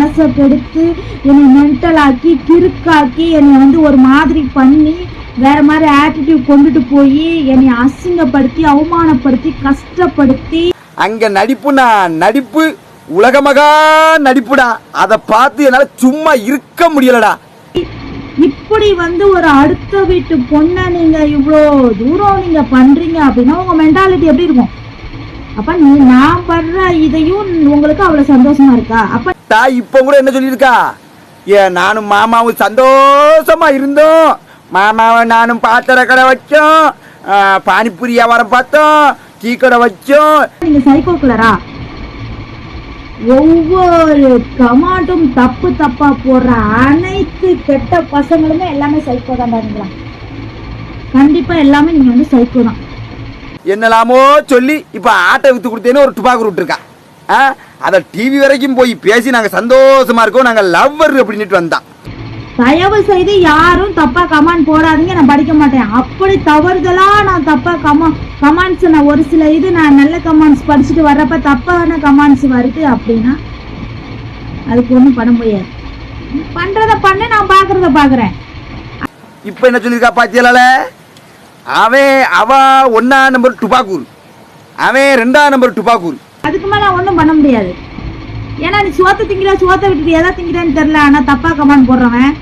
மனசை கெடுத்து என்னை மென்டல் ஆக்கி கிறுக்காக்கி என்னை வந்து ஒரு மாதிரி பண்ணி வேற மாதிரி ஆட்டிடியூட் கொண்டுட்டு போய் என்னை அசிங்கப்படுத்தி அவமானப்படுத்தி கஷ்டப்படுத்தி. அங்க நடிப்புனா நடிப்பு உலகமகா நடிப்புடா. அதை பார்த்து என்னால சும்மா இருக்க முடியலடா. இப்படி வந்து ஒரு அடுத்த வீட்டு பொண்ணை நீங்க இவ்வளோ தூரம் நீங்க பண்றீங்க அப்படின்னா உங்க மென்டாலிட்டி எப்படி இருக்கும்? அப்ப நீ நான் படுற இதையும் உங்களுக்கு அவ்வளவு சந்தோஷமா இருக்கா? அப்ப தாய் இப்ப கூட என்ன சொல்லியிருக்கா? ஏன் நானும் மாமாவும் சந்தோஷமா இருந்தோம். மாமாவை நானும் பாத்திர கடை வச்சோம். பானிபூரி வியாபாரம் பார்த்தோம். டீ கடை வச்சோம். நீங்க சைக்கோ கிளரா ஒவ்வொரு கமாண்டும் தப்பு தப்பா போடுற அனைத்து கெட்ட பசங்களுமே எல்லாமே சைக்கோ தான் இருக்கிறாங்க கண்டிப்பா எல்லாமே நீங்க வந்து சைக்கோ தான். என்னலாமோ சொல்லி இப்ப ஆட்டை வித்து கொடுத்தேன்னு ஒரு துப்பாக்கு விட்டுருக்கா. அதை டிவி வரைக்கும் போய் பேசி நாங்க சந்தோஷமா இருக்கோம். நாங்க லவ்வர் அப்படின்ட்டு வந்தான் தயவு செய்து யாரும் தப்பா கமெண்ட் போடாதீங்க. நான் படிக்க மாட்டேன். அப்படி தவறுதலா நான் தப்பா கமா கமெண்ட்ஸ் நான் ஒரு சில இது நான் நல்ல கமெண்ட்ஸ் படிச்சுட்டு வர்றப்ப தப்பான கமெண்ட்ஸ் வருது அப்படின்னா அதுக்கு ஒன்றும் பண்ண முடியாது. பண்றத பண்ண நான் பாக்குறத பாக்குறேன். இப்ப என்ன சொல்லியிருக்கா பாத்தியலால? அவன் அவ ஒன்னா நம்பர் துப்பாக்கூர் அவன் ரெண்டாம் நம்பர் துப்பாக்கூர் அதுக்கு மேல ஒன்றும் பண்ண முடியாது. ஏன்னா நீ சோத்த திங்கிற சோத்த விட்டுட்டு எதை திங்கிறேன்னு தெரியல. ஆனா தப்பா கமெண்ட் போடுறவன்.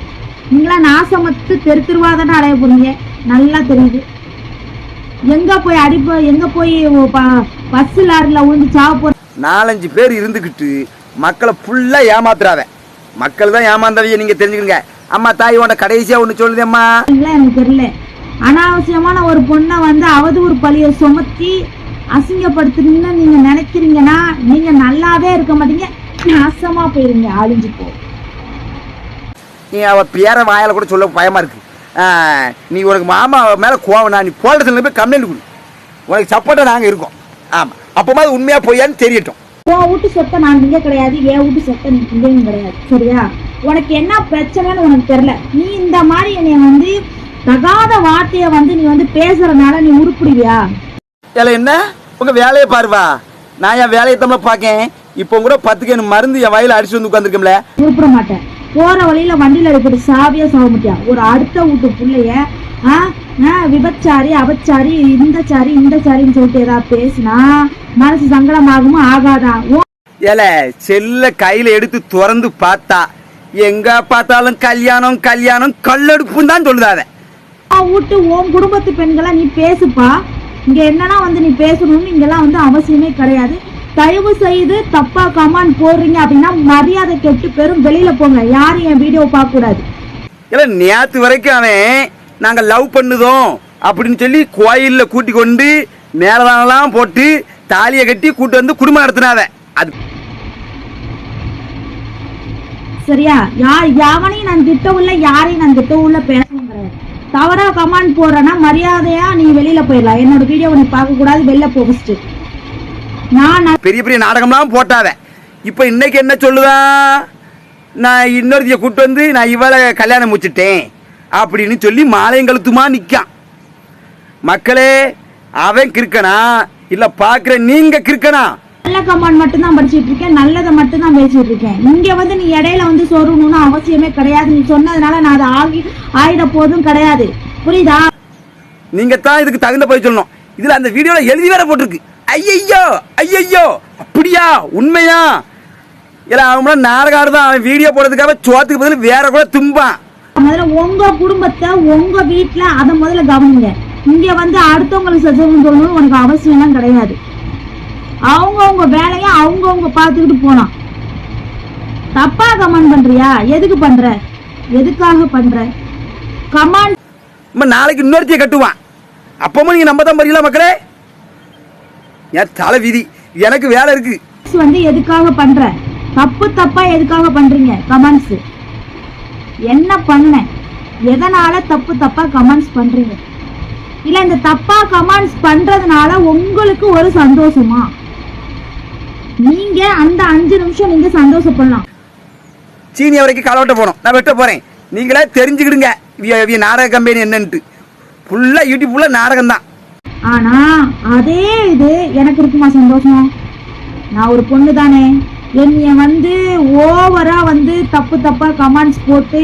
நீங்களா நாசமத்து தெரு தெருவா தானே அடைய போறீங்க. நல்லா தெரியுது. எங்க போய் அடிப்ப எங்க போய் பஸ் லாரில விழுந்து சாவ நாலஞ்சு பேர் இருந்துக்கிட்டு மக்களை ஃபுல்லா ஏமாத்துறாவ மக்கள் தான் ஏமாந்தவைய நீங்க தெரிஞ்சுக்கங்க அம்மா தாய் உன்ட கடைசியா ஒண்ணு சொல்லுதேம்மா. இல்ல எனக்கு தெரியல. அனாவசியமான ஒரு பொண்ணை வந்து அவதூறு பழிய சுமத்தி அசிங்கப்படுத்துறீங்கன்னு நீங்க நினைக்கிறீங்கன்னா நீங்க நல்லாவே இருக்க மாட்டீங்க. நாசமா போயிருங்க அழிஞ்சு போ. நீ அவ பேர வாயால கூட சொல்ல பயமா இருக்கு. ஆ, நீ உனக்கு மாமா மேல கோவனா நீ போலீஸ் ஸ்டேஷன்ல போய் கம்ப்ளைண்ட் கொடு. உனக்கு சப்போர்ட்டா நாங்க இருக்கோம். ஆமா. அப்பமா அது உண்மையா பொய்யான்னு தெரியட்டும். உன் வீட்டு சொத்தை நான் திங்க கிடையாது என் வீட்டு சொத்தை நீ திங்கவும் கிடையாது. சரியா? உனக்கு என்ன பிரச்சனைன்னு உனக்கு தெரியல. நீ இந்த மாதிரி என்னைய வந்து தகாத வார்த்தைய வந்து நீ வந்து பேசுறதுனால நீ உருப்பிடுவியா? என்ன? உங்க வேலையை பாருவா நான் என் வேலையை தமிழ பார்க்கேன். இப்போ கூட பத்துக்கு எனக்கு மருந்து என் வயல அடிச்சு வந்து உட்காந்துருக்கோம்ல உருப்பிட மாட்டேன். போற வழியில வண்டியில அடிப்பட்டு சாவியா சாக மாட்டியா? ஒரு அடுத்த வீட்டு பிள்ளைய விபச்சாரி அபச்சாரி இந்த சாரி இந்த சாரின்னு சொல்லிட்டு ஏதாவது பேசினா மனசு சங்கடமாகுமா ஆகாதா? ஏல செல்ல கையில எடுத்து திறந்து பார்த்தா எங்க பார்த்தாலும் கல்யாணம் கல்யாணம் கல்லெடுப்புன்னு தான் சொல்லுதாத வீட்டு உன் குடும்பத்து பெண்களை நீ பேசுப்பா. இங்க என்னன்னா வந்து நீ பேசணும்னு இங்கெல்லாம் வந்து அவசியமே கிடையாது. தயவு செய்து தப்பா கமெண்ட் போடுறீங்க அப்படின்னா மரியாதை கெட்டு பெரும் வெளியில போங்க. யாரும் என் வீடியோ பார்க்க கூடாது ஏல நேத்து வரைக்கும் அவன் நாங்க லவ் பண்ணுதோம் அப்படின்னு சொல்லி கோயில்ல கூட்டி கொண்டு மேலதானெல்லாம் போட்டு தாலியை கட்டி கூட்டு வந்து குடும்பம் நடத்தினாவ. அது சரியா? யார் யாவனையும் நான் திட்டவும் இல்லை யாரையும் நான் திட்டவும் இல்லை பேசவும் கிடையாது. தவறா கமெண்ட் போடுறேன்னா மரியாதையா நீ வெளியில போயிடலாம். என்னோட வீடியோவை நீ பார்க்க கூடாது வெளில போ நான் பெரிய பெரிய நாடகம்லாம் போட்டாத. இப்போ இன்னைக்கு என்ன சொல்லுவேன் நான் இன்னொருத்திய கூட்டு வந்து நான் இவளை கல்யாணம் முடிச்சிட்டேன் அப்படின்னு சொல்லி மாலையங்கழுத்துமா நிற்கான் மக்களே அவன் கிறுக்கனா? இல்லை பார்க்குற நீங்கள் கிறுக்கனா? நல்ல கமெண்ட் மட்டும் தான் படிச்சிட்டு இருக்கேன் நல்லதை மட்டும் தான் பேசிட்டு இருக்கேன் இங்க வந்து நீ இடையில வந்து சொருகணும்னு அவசியமே கிடையாது. நீ சொன்னதுனால நான் அதை ஆகி ஆயிட போதும் கிடையாது. புரியுதா? நீங்க தான் இதுக்கு தகுந்த போய் சொல்லணும். இதுல அந்த வீடியோல எழுதி வேற போட்டிருக்கு. ஐயையோ ஐயையோ அப்படியா? உண்மையா? இல்ல அவன் நாடகம் ஆடுதான் அவன் வீடியோ போடுறதுக்காக சோத்துக்கு பதில் வேற கூட தும்பான். முதல்ல உங்க குடும்பத்தை உங்க வீட்டுல அதை முதல்ல கவனிங்க. இங்க வந்து அடுத்தவங்களுக்கு சொல்லணும்னு உனக்கு அவசியம்லாம் கிடையாது. அவங்கவுங்க வேலையை அவங்கவுங்க பார்த்துக்கிட்டு போலாம் தப்பா கமெண்ட் பண்றியா? எதுக்கு பண்ற? எதுக்காக பண்ற? கமெண்ட் நம்ம நாளைக்கு இன்னொருத்திய கட்டுவான். அப்பவும் நீங்க நம்ப தான் போறீங்களா மக்களே? என் தலை விதி. எனக்கு வேலை இருக்கு. வந்து எதுக்காக பண்ற? தப்பு தப்பா எதுக்காக பண்றீங்க? கமெண்ட்ஸ் என்ன பண்ண? எதனால தப்பு தப்பா கமெண்ட்ஸ் பண்றீங்க? இல்ல இந்த தப்பா கமெண்ட்ஸ் பண்றதுனால உங்களுக்கு ஒரு சந்தோஷமா? நீங்க அந்த அஞ்சு நிமிஷம் நீங்க சந்தோஷப்படலாம். சீனிய வரைக்கும் களவட்ட போனோம் நான் வெட்ட போறேன். நீங்களே தெரிஞ்சுக்கிடுங்க. இவிய நாடக கம்பெனி என்னன்ட்டு. ஃபுல்லா யூடியூப் ஃபுல்லா நாடகம் தான். ஆனா அதே இது எனக்கு இருக்குமா சந்தோஷம்? நான் ஒரு பொண்ணு தானே என்னைய வந்து ஓவரா வந்து தப்பு தப்பா கமெண்ட்ஸ் போட்டு